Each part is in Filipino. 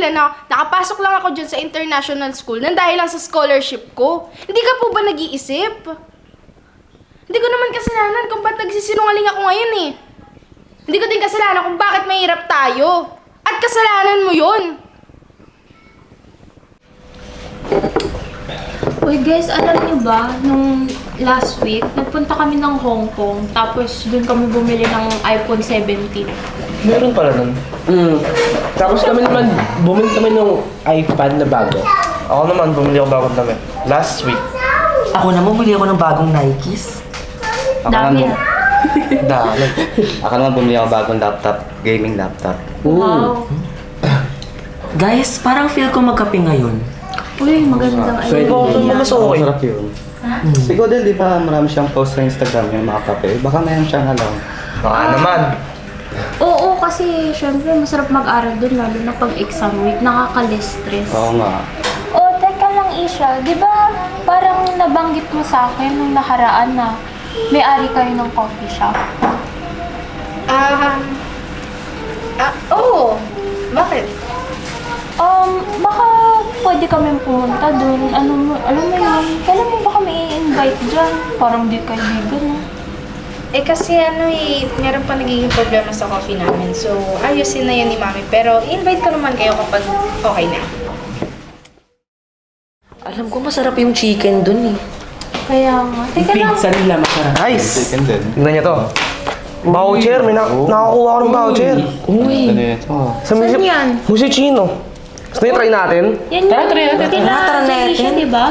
nila na nakapasok lang ako dyan sa international school nang dahil lang sa scholarship ko. Hindi ka po ba nag-iisip? Hindi ko naman kasalanan kung ba't nagsisinungaling ako ngayon eh. Hindi ko din kasalanan kung bakit mahirap tayo. At kasalanan mo yun. Uy guys, alam niyo ba, nung last week, nagpunta kami ng Hong Kong, tapos dun kami bumili ng iPhone 17. Meron pala nun. Mm. Tapos kami naman, bumili kami ng iPad na bago. Ako naman, bumili ako bagong damit. Last week. Ako naman, bumili ako ng bagong Nikes. Ako Dami naman, ah. Dami. ako naman bumili ako bagong laptop, gaming laptop. Wow. Guys, parang feel ko magkape ngayon. Uy, magandang Pwede. Oo, idea. mas okay. Masarap yun. Ikaw din, di ba marami siyang post sa Instagram yung mga kape? Baka mayroon siyang alam. Baka naman. Oo, kasi syempre masarap mag-aral dun, lalo na pag exam week, nakaka-stress. Oo nga. Oh, teka lang Isha, di ba parang nabanggit mo sa akin nung nakaraan na may-ari kayo ng coffee shop? Ah, ah, oo. Bakit? Um, baka pwede kami pumunta dun. Ano mo, alam mo yun, kailan mo ba kami i-invite dyan? Parang di kaibigan, no? Eh kasi ano eh, meron pa nagiging problema sa coffee namin. So, ayusin na yun ni Mami. Pero, invite ko naman kayo kapag okay na. Alam ko masarap yung chicken dun eh. Kaya nga. Yung Teka lang. pizza nila masarap. Nice! Chicken din. Tingnan niyo to. Voucher, may na nakakuha ako ng voucher. Uy. Ano yun? Sa Saan yan? Musicino. Gusto niyo try natin? Yan Tara, try natin. Tara, tara natin. Alicia, di ba?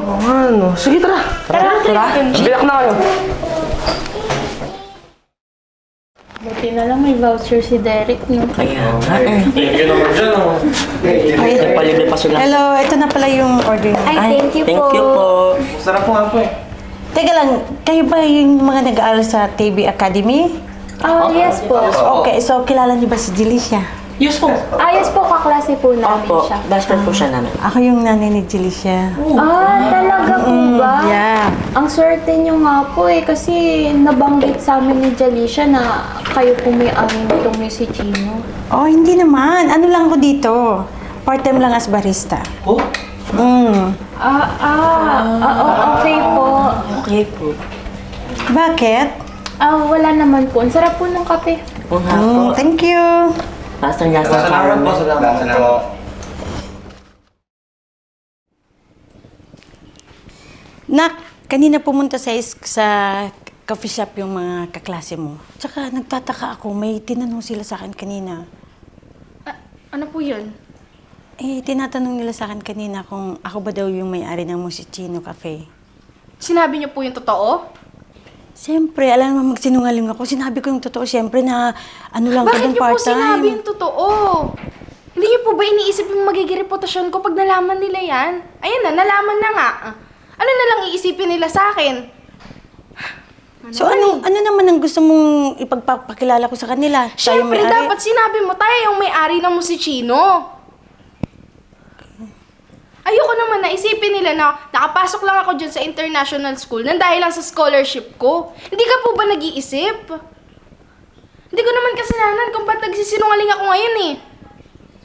Oo nga, no. Sige, tara. Tara, tara. Biyak na kayo. Buti na lang may voucher si Derek, no? Kaya nga eh. Thank you naman dyan, oh. Nagpalibre pa sila. Hello, ito na pala yung order. Ay, thank you thank po. you po. Sarap po nga po eh. Teka lang, kayo ba yung mga nag-aaral sa TV Academy? Ah, yes po. Okay, so kilala niyo ba si Jelicia? Yes po. Ah, yes po, kaklase po namin Opo, siya. best friend po siya namin. Ako yung nanay ni Jelicia. Ah, talaga po ba? Yeah. Ang swerte niyo nga po eh, kasi nabanggit sa amin ni Jalisha na kayo po may amin itong musicino. Oh, hindi naman. Ano lang ako dito? Part-time lang as barista. Oh, Mm. Ah, ah, ah, oh, okay po. Okay po. Bakit? Ah, wala naman po. Ang sarap po ng kape. Oo nga Mm, thank you. Lasang yasa caramel. salamat po. Nak, kanina pumunta sa is- sa coffee shop yung mga kaklase mo. Tsaka nagtataka ako, may tinanong sila sa akin kanina. Ah, ano po yun? Eh, tinatanong nila sa akin kanina kung ako ba daw yung may-ari ng Musicino Cafe. Sinabi niyo po yung totoo? Siyempre, alam mo magsinungaling ako. Sinabi ko yung totoo, siyempre na ano lang ko Bakit dun niyo po part-time. sinabi yung totoo? Hindi niyo po ba iniisip yung magiging reputasyon ko pag nalaman nila yan? Ayun na, nalaman na nga. Ano na lang iisipin nila sa akin? So ano, ano naman ang gusto mong ipagpapakilala ko sa kanila? Tayo Siyempre, may-ari? dapat sinabi mo, tayo yung may-ari ng musicino. Ayoko naman na isipin nila na nakapasok lang ako dyan sa international school nang dahil lang sa scholarship ko. Hindi ka po ba nag-iisip? Hindi ko naman kasalanan kung ba't nagsisinungaling ako ngayon eh.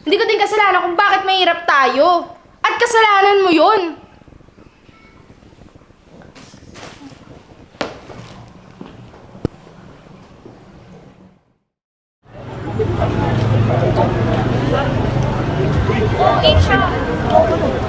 Hindi ko din kasalanan kung bakit mahirap tayo. At kasalanan mo yun.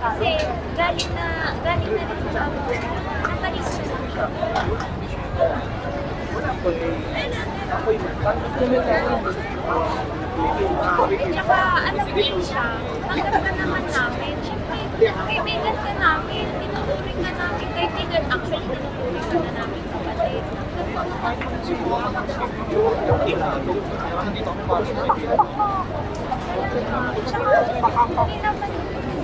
Kasi galing na, galing na rin sa ano, nakalis na lang siya. At saka, alam din siya, tanggap ka naman namin. Siyempre, kaibigan ka namin, tinuturing ka namin, kaibigan, actually, tinuturing ka na namin kapatid. Tsaka, hindi naman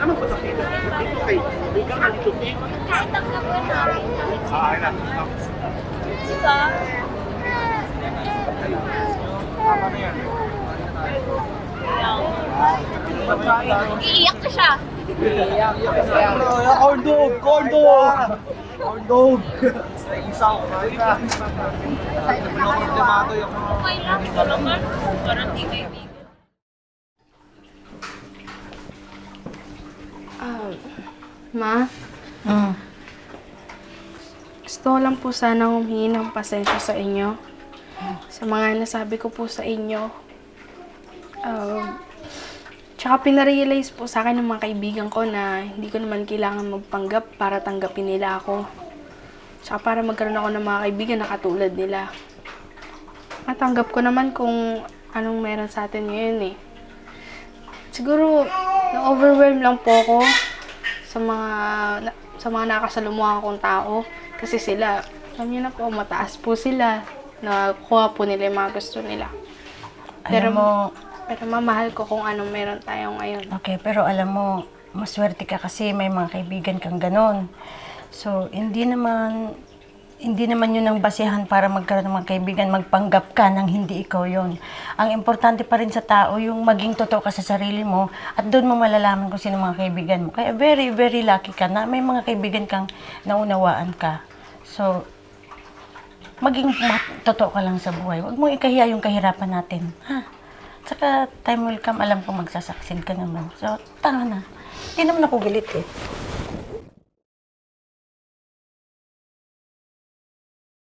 ko naman kailangan ko Kasi tanggapin namin kahit sino. Diba? Iiyak ka siya. Corn dog! Corn dog! Corn dog! Okay lang, ito naman. Parang di kaibigan. Ma, Mm. gusto ko lang po sana humingi ng pasensya sa inyo. Sa mga nasabi ko po sa inyo. Um, tsaka pinarealize po sa akin ng mga kaibigan ko na hindi ko naman kailangan magpanggap para tanggapin nila ako. Tsaka para magkaroon ako ng mga kaibigan na katulad nila. Matanggap ko naman kung anong meron sa atin ngayon eh. Siguro, na-overwhelm lang po ako sa mga sa mga nakasalumuhan kong tao. Kasi sila, alam niyo na po, mataas po sila. Nakuha po nila yung mga gusto nila. Pero, Alam mo, pero mamahal ko kung anong meron tayo ngayon. Okay, pero alam mo, maswerte ka kasi may mga kaibigan kang ganon. So, hindi naman, hindi naman yun ang basihan para magkaroon ng mga kaibigan, magpanggap ka nang hindi ikaw yon. Ang importante pa rin sa tao, yung maging totoo ka sa sarili mo at doon mo malalaman kung sino mga kaibigan mo. Kaya very, very lucky ka na may mga kaibigan kang naunawaan ka. So, maging ma- totoo ka lang sa buhay. Huwag mo ikahiya yung kahirapan natin. Ha? Saka time will come, alam ko magsasaksid ka naman. So, tama na. Hindi naman ako galit eh.